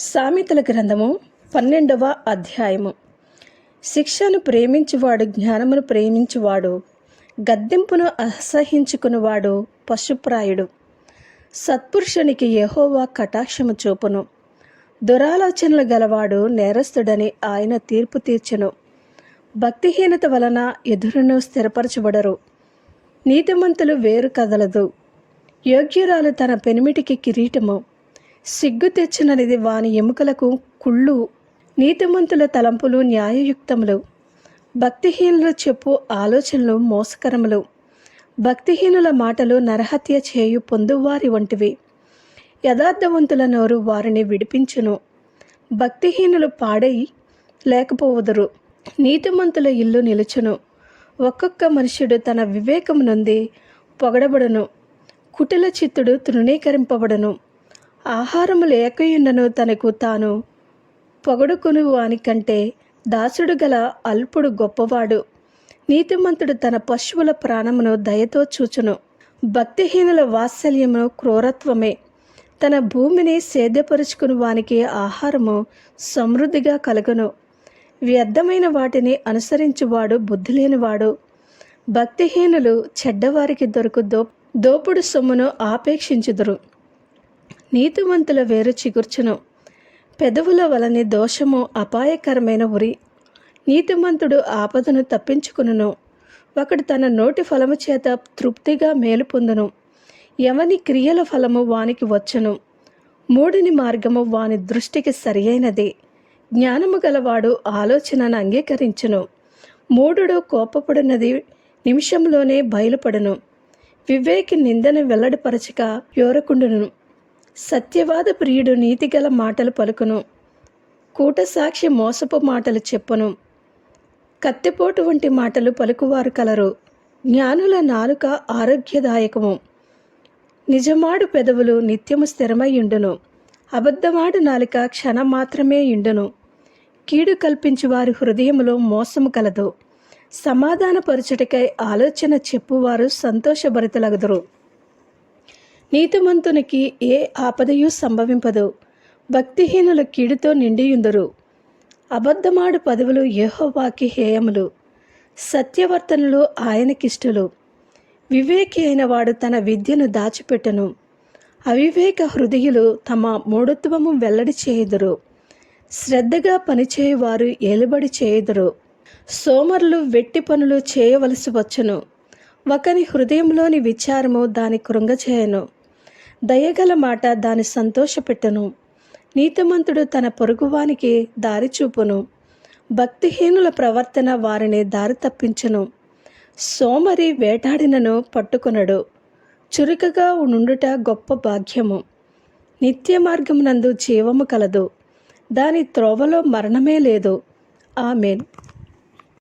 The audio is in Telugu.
సామెతల గ్రంథము పన్నెండవ అధ్యాయము. శిక్షను ప్రేమించువాడు జ్ఞానమును ప్రేమించువాడు గద్దెంపును అసహించుకునివాడు పశుప్రాయుడు. సత్పురుషునికి యహోవా కటాక్షము చూపును. దురాలోచనలు గలవాడు నేరస్తుడని ఆయన తీర్పు తీర్చును. భక్తిహీనత వలన ఎదురును స్థిరపరచబడరు. నీతిమంతులు వేరు కదలదు. యోగ్యురాలు తన పెనిమిటికి కిరీటము. సిగ్గు తెచ్చినది వాని ఎముకలకు కుళ్ళు నీతిమంతుల తలంపులు న్యాయయుక్తములు. భక్తిహీనులు చెప్పు ఆలోచనలు మోసకరములు. భక్తిహీనుల మాటలు నరహత్య చేయు పొందువారి వంటివి. యథార్థవంతుల నోరు వారిని విడిపించును. భక్తిహీనులు పాడై లేకపోవదురు. నీతిమంతుల ఇల్లు నిలుచును. ఒక్కొక్క మనుష్యుడు తన వివేకము నుండి పొగడబడును. కుటిల చిత్తుడు తృణీకరింపబడును. ఆహారము లేకయుండను తనకు తాను పొగడుకుని వానికంటే దాసుడు గల అల్పుడు గొప్పవాడు. నీతిమంతుడు తన పశువుల ప్రాణమును దయతో చూచును. భక్తిహీనుల వాత్సల్యము క్రూరత్వమే. తన భూమిని సేద్యపరుచుకుని వానికి ఆహారము సమృద్ధిగా కలుగును. వ్యర్థమైన వాటిని అనుసరించువాడు బుద్ధి లేనివాడు భక్తిహీనులు చెడ్డవారికి దొరుకు దో దోపుడు సొమ్మును ఆపేక్షించుదురు. నీతిమంతుల వేరు చిగుర్చును. పెదవుల వలని దోషము అపాయకరమైన ఉరి. నీతిమంతుడు ఆపదను తప్పించుకును ఒకడు తన నోటి ఫలము చేత తృప్తిగా మేలు పొందును. ఎవని క్రియల ఫలము వానికి వచ్చును. మూడిని మార్గము వాని దృష్టికి సరియైనది. జ్ఞానము గలవాడు ఆలోచనను అంగీకరించును. మూడుడు కోపపడినది నిమిషంలోనే బయలుపడును. వివేకి నిందను వెల్లడిపరచక యోరకుండును. సత్యవాద ప్రియుడు నీతిగల మాటలు పలుకును. కూటసాక్షి మోసపు మాటలు చెప్పును. కత్తిపోటు వంటి మాటలు పలుకువారు కలరు. జ్ఞానుల నాలుక ఆరోగ్యదాయకము. నిజమాడు పెదవులు నిత్యము స్థిరమయ్యుండును అబద్ధమాడు నాలుక క్షణం మాత్రమే ఇండును కీడు కల్పించు వారి హృదయములో మోసము కలదు. సమాధానపరచుటకై ఆలోచన చెప్పువారు సంతోషభరితలగుదురు. నీతిమంతునికి ఏ ఆపదయు సంభవింపదు. భక్తిహీనుల కీడుతో నిండియుందరు. అబద్ధమాడు పదవులు యహోవాకి హేయములు. సత్యవర్తనులు ఆయనకిష్టలు. వివేకి అయిన వాడు తన విద్యను దాచిపెట్టను. అవివేక హృదయులు తమ మూఢత్వము వెల్లడి చేయుదురు. శ్రద్ధగా పనిచేయువారు ఏలుబడి చేయుదురు. సోమరులు వెట్టి పనులు చేయవలసి వచ్చును. ఒకని హృదయంలోని విచారము దాని కృంగచేయను. దయగల మాట దాని సంతోషపెట్టను. నీతిమంతుడు తన పొరుగువానికి దారి చూపును. భక్తిహీనుల ప్రవర్తన వారిని దారి తప్పించను. సోమరి వేటాడినను పట్టుకొనడు. చురుకగా నుండుట గొప్ప భాగ్యము. నిత్య మార్గమునందు జీవము కలదు. దాని త్రోవలో మరణమే లేదు. ఆమెన్.